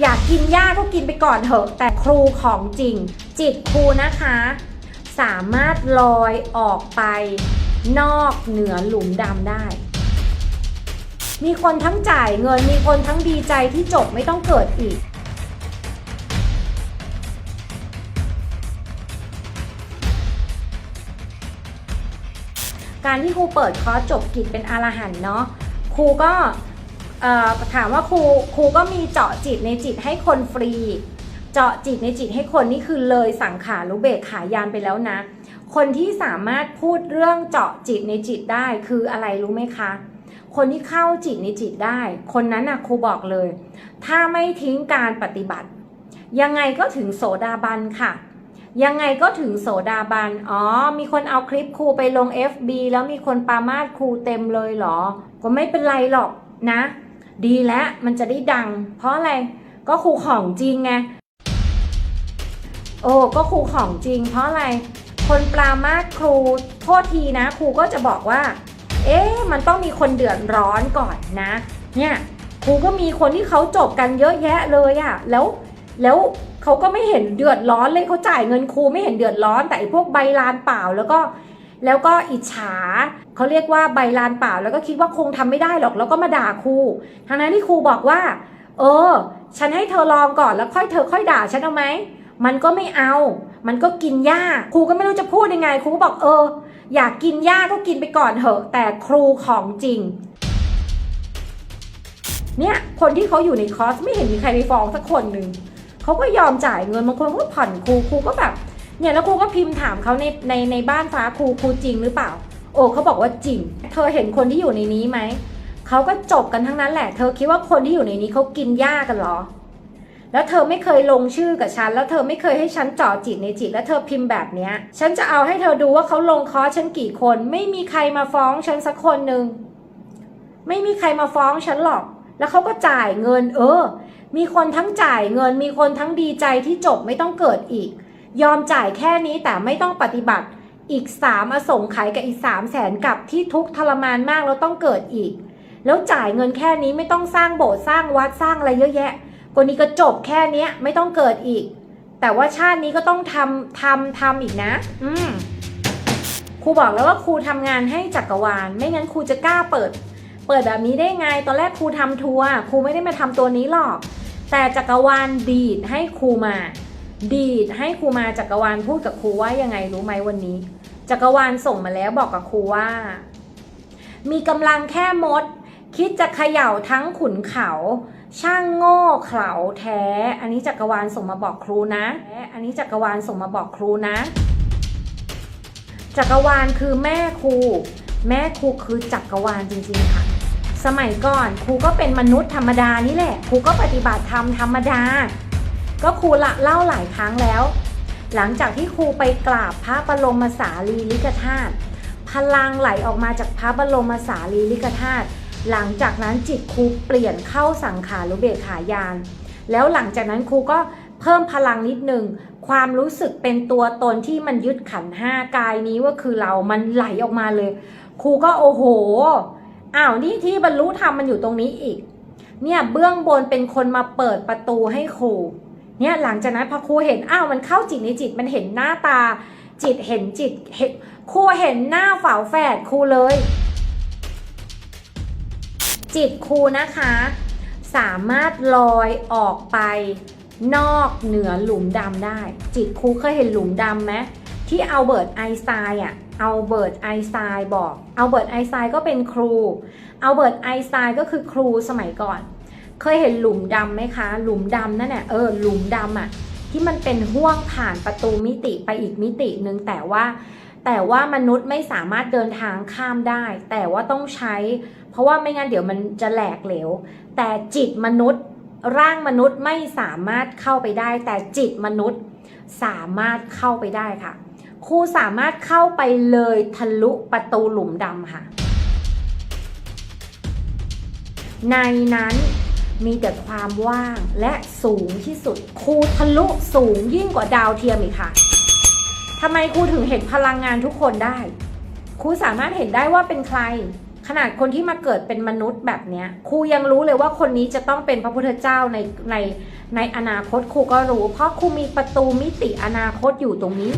อยากกินหญ้าก็กินไปก่อนเถอะ แต่ครูของจริง จิตครูนะคะ สามารถลอยออกไป นอกเหนือหลุมดำได้ มีคนทั้งจ่ายเงินมีคนทั้งดีใจที่จบไม่ต้องเกิดอีกการที่ครูเปิดคอร์สจบกิจเป็นอรหันเนาะครูก็ ถามว่าครูครูก็มีเจาะจิตในจิตให้คนฟรี เจาะจิตในจิตให้คนนี่คือเลยสังขารุเบกขายานไปแล้วนะ คนที่สามารถพูดเรื่องเจาะจิตในจิตได้คืออะไรรู้ไหมคะ คนที่เข้าจิตในจิตได้ คนนั้นนะครูบอกเลย ถ้าไม่ทิ้งการปฏิบัติ ยังไงก็ถึงโสดาบันค่ะยังไงก็ถึงโสดาบัน อ๋อ มีคนเอาคลิปครูไปลง FB แล้วมีคนปามาดครูเต็มเลยเหรอ ก็ไม่เป็นไรหรอกนะ ดีแล้วมันจะได้ดัง เพราะอะไรก็ครูของจริงไงโอ้ก็ครูของจริง เพราะอะไร คนปรามาครูโทษทีนะ ครูก็จะบอกว่า เอ๊ะมันต้องมีคนเดือดร้อนก่อนนะ เนี่ยครูก็มีคนที่เขาจบกันเยอะแยะเลยอะแล้วแล้วเขาก็ไม่เห็นเดือดร้อนเลยเขาจ่ายเงินครูไม่เห็นเดือดร้อนแต่อ้พวกใบลานเปล่าแล้วก็ แล้วก็อิจฉาเขาเรียกว่าใบลานเปล่า แล้วก็คิดว่าคงทำไม่ได้หรอก แล้วก็มาด่าครูทั้งนั้นที่ครูบอกว่า เออ ฉันให้เธอลองก่อนแล้วค่อยเธอค่อยด่าฉันเอาไหมมันก็ไม่เอา มันก็กินหญ้า ครูก็ไม่รู้จะพูดยังไง ครูก็บอกเออ อยากกินหญ้าก็กินไปก่อนเถอะ แต่ครูของจริง เนี่ย คนที่เขาอยู่ในคอร์สไม่เห็นมีใครไปฟ้องสักคนหนึ่ง เขาก็ยอมจ่ายเงินบางคนก็ผ่อนครู ครูก็แบบ เนี่ยแล้วครูก็พิมพ์ถามเขาในในในบ้านฟ้าครูครูจริงหรือเปล่า โอ้เขาบอกว่าจริง เธอเห็นคนที่อยู่ในนี้ไหมเขาก็จบกันทั้งนั้นแหละ เธอคิดว่าคนที่อยู่ในนี้เขากินหญ้ากันเหรอ แล้วเธอไม่เคยลงชื่อกับฉัน แล้วเธอไม่เคยให้ฉันจ่อจิตในจิต แล้วเธอพิมพ์แบบเนี้ย ฉันจะเอาให้เธอดูว่าเขาลงคอสฉันกี่คน ไม่มีใครมาฟ้องฉันสักคนหนึ่งไม่มีใครมาฟ้องฉันหรอก แล้วเขาก็จ่ายเงิน เออ มีคนทั้งจ่ายเงิน มีคนทั้งดีใจที่จบไม่ต้องเกิดอีก ยอมจ่ายแค่นี้แต่ไม่ต้องปฏิบัติอีกสามอสงไขยกับอีกสามแสนกับที่ทุกทรมานมากแล้วต้องเกิดอีก แล้วจ่ายเงินแค่นี้ไม่ต้องสร้างโบสถ์สร้างวัดสร้างอะไรเยอะแยะคนนี้ก็จบแค่เนี้ยไม่ต้องเกิดอีก แต่ว่าชาตินี้ก็ต้องทำทำทำอีกนะ อืมครูบอกแล้วว่าครูทำงานให้จักรวาล ไม่งั้นครูจะกล้าเปิด เปิดแบบนี้ได้ไง ตอนแรกครูทำทัวร์ครูไม่ได้มาทำตัวนี้หรอก แต่จักรวาลดีดให้ครูมา ดีดให้ครูมาจักรวาลพูดกับครูว่ายังไงรู้ไหมวันนี้ จักรวาลส่งมาแล้วบอกกับครูว่า มีกำลังแค่มด คิดจะเขย่าทั้งขุนเขา ช่างโง่เขลาแท้ อันนี้จักรวาลส่งมาบอกครูนะ อันนี้จักรวาลส่งมาบอกครูนะ จักรวาลคือแม่ครู แม่ครูคือจักรวาลจริงๆค่ะสมัยก่อนครูก็เป็นมนุษย์ธรรมดานี่แหละครูก็ปฏิบัติธรรมธรรมดา ก็ครูละเล่าหลายครั้งแล้ว หลังจากที่ครูไปกราบพระบรมสารีริกธาตุพลังไหลออกมาจากพระบรมสารีริกธาตุหลังจากนั้นจิตครูเปลี่ยนเข้าสังขารุเบกขายาน แล้วหลังจากนั้นครูก็เพิ่มพลังนิดนึง ความรู้สึกเป็นตัวตนที่มันยึดขันห้ากายนี้ว่าคือเรามันไหลออกมาเลย ครูก็โอ้โหอ้าวนี่ที่บรรลุธรรมมันอยู่ตรงนี้อีก เนี่ยเบื้องบนเป็นคนมาเปิดประตูให้ครู เนี่ยหลังจากนั้นพอครูเห็นอ้าวมันเข้าจิตในจิตมันเห็นหน้าตา จิตเห็นจิตเห็นครูเห็นหน้าฝาแฝดครูเลย จิตครูนะคะ สามารถลอยออกไปนอกเหนือหลุมดำได้ จิตครูเคยเห็นหลุมดำไหมที่เอาเบิร์ตไอสไตน์อะเอาเบิร์ตไอสไตน์บอกเอาเบิร์ตไอสไตน์ก็เป็นครูเอาเบิร์ตไอสไตน์ก็คือครูสมัยก่อน เคยเห็นหลุมดำไหมคะ หลุมดำนั่นแหละเออหลุมดำอะที่มันเป็นห่วงผ่านประตูมิติไปอีกมิตินึงแต่ว่า แต่ว่ามนุษย์ไม่สามารถเดินทางข้ามได้ แต่ว่าต้องใช้ เพราะว่าไม่งั้นเดี๋ยวมันจะแหลกเหลว แต่จิตมนุษย์ร่างมนุษย์ไม่สามารถเข้าไปได้ แต่จิตมนุษย์สามารถเข้าไปได้ค่ะครูสามารถเข้าไปเลยทะลุประตูหลุมดำค่ะ ในนั้น มีแต่ความว่างและสูงที่สุดครูทะลุสูงยิ่งกว่าดาวเทียมอีกค่ะทำไมครูถึงเห็นพลังงานทุกคนได้ครูสามารถเห็นได้ว่าเป็นใคร ขนาดคนที่มาเกิดเป็นมนุษย์แบบเนี้ยครูยังรู้เลยว่าคนนี้จะต้องเป็นพระพุทธเจ้าในในในอนาคตครูก็รู้ เพราะครูมีประตูมิติอนาคตอยู่ตรงนี้